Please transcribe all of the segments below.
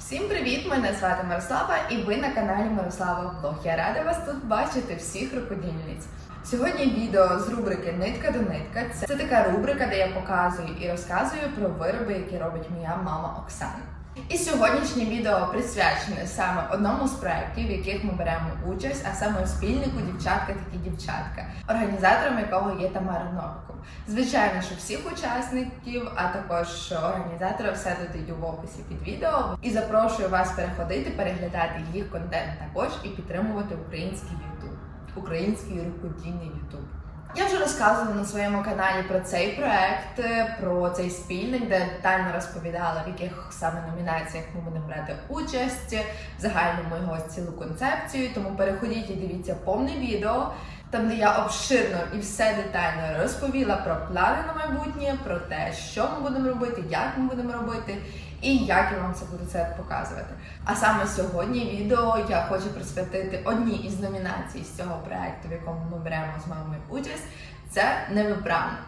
Всім привіт! Мене звати Мирослава і ви на каналі Мирослава Влог. Я рада вас тут бачити всіх рукодільниць. Сьогодні відео з рубрики Нитка до нитка. Це, це така рубрика, де я показую і розказую про вироби, які робить моя мама Оксана. І сьогоднішнє відео присвячене саме одному з проєктів, в яких ми беремо участь, а саме спільнику Дівчатка такі дівчатка, організатором якого є Тамара Новиков. Звичайно, що всіх учасників, а також організатора все додаю в описі під відео. І запрошую вас переходити, переглядати їх контент також і підтримувати український YouTube, український рукодільний YouTube. Я вже розказувала на своєму каналі про цей проект, е, про цей спільник, де детально розповідала, в яких саме номінаціях ми будемо брати участь, в загальному його цілу концепцію. Тому переходіть і дивіться повне відео, там де я обширно і все детально розповіла про плани на майбутнє, про те, що ми будемо робити, як ми будемо робити. І як я вам це буду це показувати. А саме сьогодні відео я хочу присвятити одній із номінацій з цього проекту, в якому ми беремо з мамою участь. Це невиправно.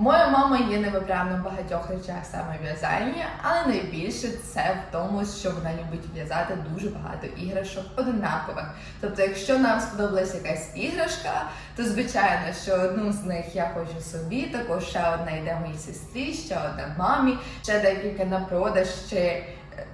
Моя мама є невиправна в багатьох речах саме в'язання, але найбільше це в тому, що вона любить в'язати дуже багато іграшок однакових. Тобто, якщо нам сподобалась якась іграшка, то звичайно, що одну з них я хочу собі, також ще одна йде моїй сестрі, ще одна мамі, ще декілька на продаж чи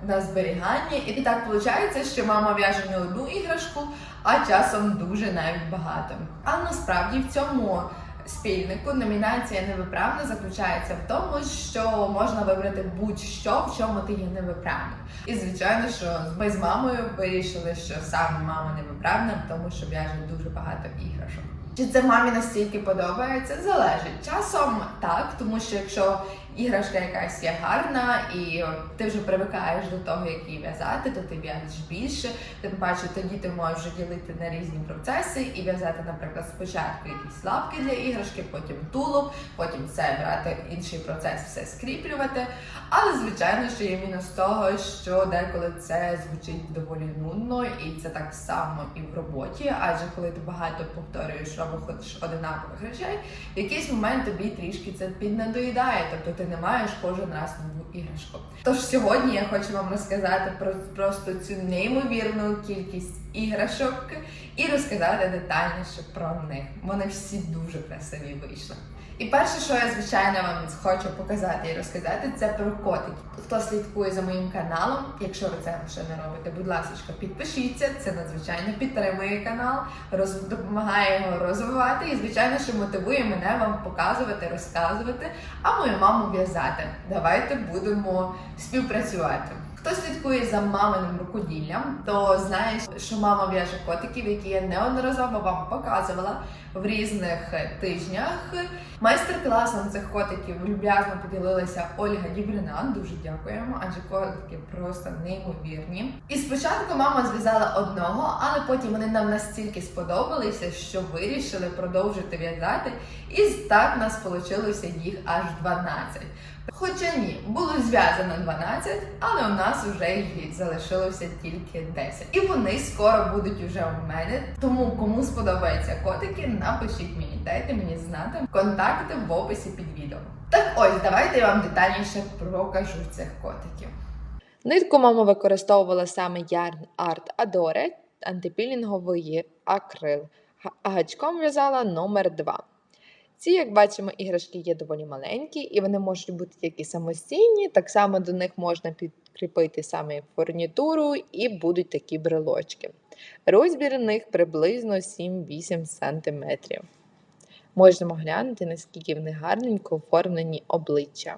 на зберігання. І так виходить, що мама в'яже не одну іграшку, а часом дуже навіть багато. А насправді в цьому спільнику номінація невиправна заключається в тому, що можна вибрати будь-що, в чому ти є невиправним. І звичайно, що ми з мамою вирішили, що саме мама невиправна, тому що в'яже дуже багато іграшок. Чи це мамі настільки подобається? Залежить часом так, тому що якщо іграшка якась є гарна, і ти вже привикаєш до того, як її в'язати, то ти в'яжеш більше. Тим паче тоді ти можеш вже ділити на різні процеси і в'язати, наприклад, спочатку якісь лапки для іграшки, потім тулуб, потім це брати інший процес, все скріплювати. Але звичайно, що є мінус того, що деколи це звучить доволі нудно, і це так само і в роботі, адже коли ти багато повторюєш робиш одинакових речей, в якийсь момент тобі трішки це піднадоїдає, тобто не маєш кожен раз нову іграшку. Тож сьогодні я хочу вам розказати про просто цю неймовірну кількість іграшок і розказати детальніше про них. Вони всі дуже красиві вийшли. І перше, що я звичайно вам хочу показати і розказати, це про котиків. Хто слідкує за моїм каналом, якщо ви це ще не робите, будь ласка, підпишіться. Це надзвичайно підтримує канал, роз... допомагає його розвивати і, звичайно, що мотивує мене вам показувати, розказувати, а мою маму в'язати. Давайте будемо співпрацювати. Хто слідкує за маминим рукоділлям, то знає, що мама в'яже котиків, які я неодноразово вам показувала в різних тижнях. Майстер-класом цих котиків люб'язно поділилася Ольга Дібрина. Дуже дякуємо, адже котики просто неймовірні. І спочатку мама зв'язала одного, але потім вони нам настільки сподобалися, що вирішили продовжити в'язати. І так нас вийшло їх аж 12. Хоча ні, було зв'язано 12, але у нас вже їх залишилося тільки 10. І вони скоро будуть уже у мене. Тому кому сподобаються котики, напишіть мені, дайте мені знати. Контакти в описі під відео. Так ось, давайте я вам детальніше покажу цих котиків. Нитку мама використовувала саме Yarn Art Adore, антипілінговий акрил, гачком в'язала номер 2. Ці, як бачимо, іграшки є доволі маленькі, і вони можуть бути як і самостійні, так само до них можна підкріпити саме фурнітуру і будуть такі брелочки. Розмір них приблизно 7-8 см. Можемо глянути, наскільки вони гарненько оформлені обличчя.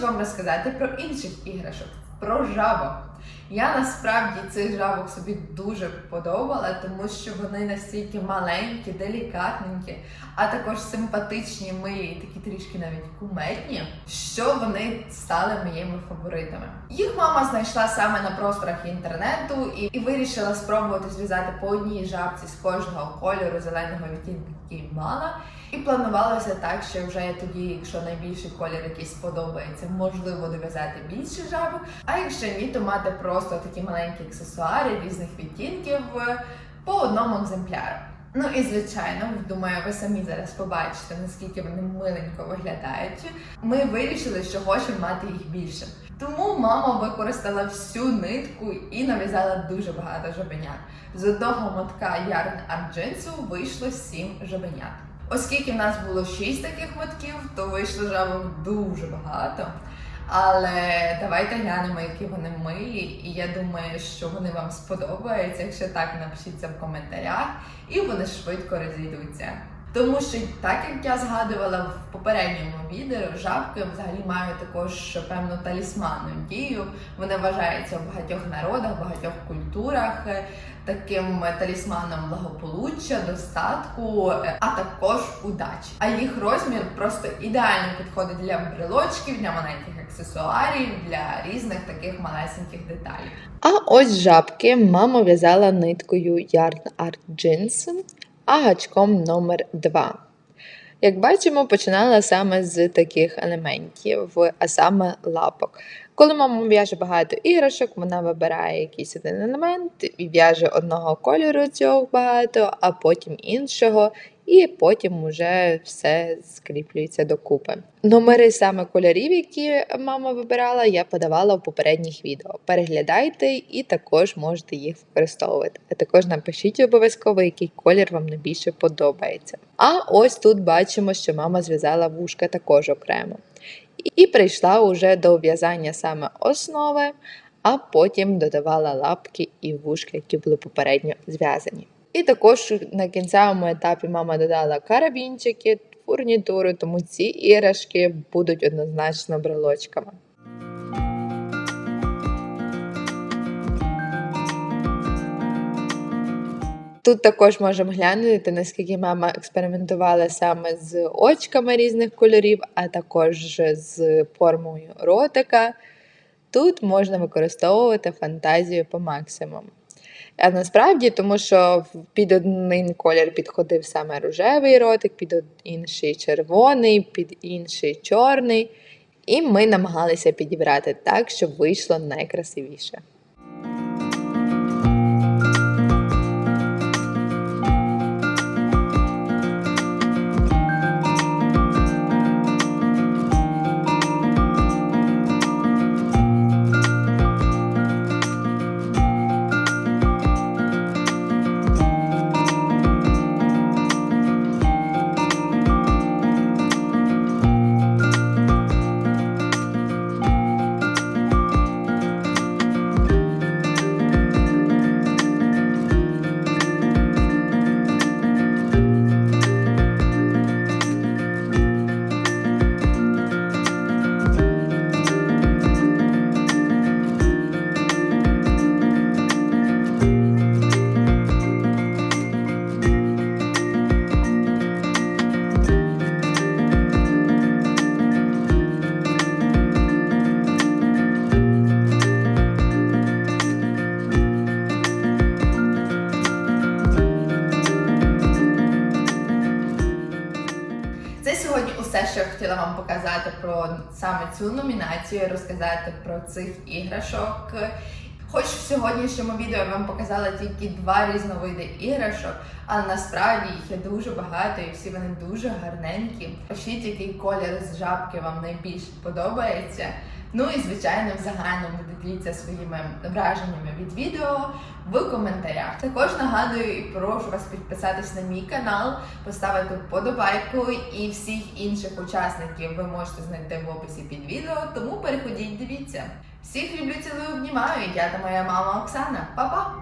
Хочу вам розказати про інших іграшок, про жабок. Я насправді цих жабок собі дуже подобала, тому що вони настільки маленькі, делікатненькі, а також симпатичні, милі і такі трішки навіть кумедні, що вони стали моїми фаворитами. Їх мама знайшла саме на просторах інтернету і, і вирішила спробувати зв'язати по одній жабці з кожного кольору зеленого відтінку, який мала. І планувалося так, що вже тоді, якщо найбільший колір якийсь сподобається, можливо дов'язати більше жабок. А якщо ні, то мати просто такі маленькі аксесуари різних відтінків по одному екземпляру. Ну і звичайно, думаю, ви самі зараз побачите, наскільки вони миленько виглядають. Ми вирішили, що хочемо мати їх більше. Тому мама використала всю нитку і нав'язала дуже багато жабенят. З одного мотка ярн арджинсу вийшло сім жабенят. Оскільки в нас було шість таких мотків, то вийшло жабок дуже багато. Але давайте глянемо, які вони милі, і я думаю, що вони вам сподобаються. Якщо так, напишіть це в коментарях, і вони швидко розійдуться. Тому що, так як я згадувала в попередньому відео, жабки взагалі мають також певну талісманну дію. Вони вважаються в багатьох народах, багатьох культурах е, таким талісманом благополуччя, достатку, е, а також удачі. А їх розмір просто ідеально підходить для брелочків, для маленьких аксесуарів, для різних таких малесеньких деталей. А ось жабки мама в'язала ниткою Yarn Art Jeans, а гачком номер 2. Як бачимо, починала саме з таких елементів, а саме лапок. Коли мама в'яже багато іграшок, вона вибирає якийсь один елемент і в'яже одного кольору цього багато, а потім іншого, і потім вже все скріплюється докупи. Номери саме кольорів, які мама вибирала, я подавала в попередніх відео. Переглядайте і також можете їх використовувати. А також напишіть обов'язково, який колір вам найбільше подобається. А ось тут бачимо, що мама зв'язала вушка також окремо. І прийшла уже до в'язання саме основи, а потім додавала лапки і вушки, які були попередньо зв'язані. І також на кінцевому етапі мама додала карабінчики, фурнітуру, тому ці іграшки будуть однозначно брелочками. Тут також можемо глянути, наскільки мама експериментувала саме з очками різних кольорів, а також з формою ротика. Тут можна використовувати фантазію по максимуму. А насправді, тому що під один колір підходив саме рожевий ротик, під інший червоний, під інший чорний. І ми намагалися підібрати так, щоб вийшло найкрасивіше. Вам показати про саме цю номінацію, розказати про цих іграшок. Хоч в сьогоднішньому відео я вам показала тільки два різновиди іграшок, але насправді їх є дуже багато і всі вони дуже гарненькі. Пишіть, який колір з жабки вам найбільше подобається. Ну і звичайно, в загальному діліться своїми враженнями від відео в коментарях. Також нагадую і прошу вас підписатись на мій канал, поставити вподобайку і всіх інших учасників ви можете знайти в описі під відео. Тому переходіть, дивіться. Всіх люблю, цілую, обнімаю. Я та моя мама Оксана. Па-па!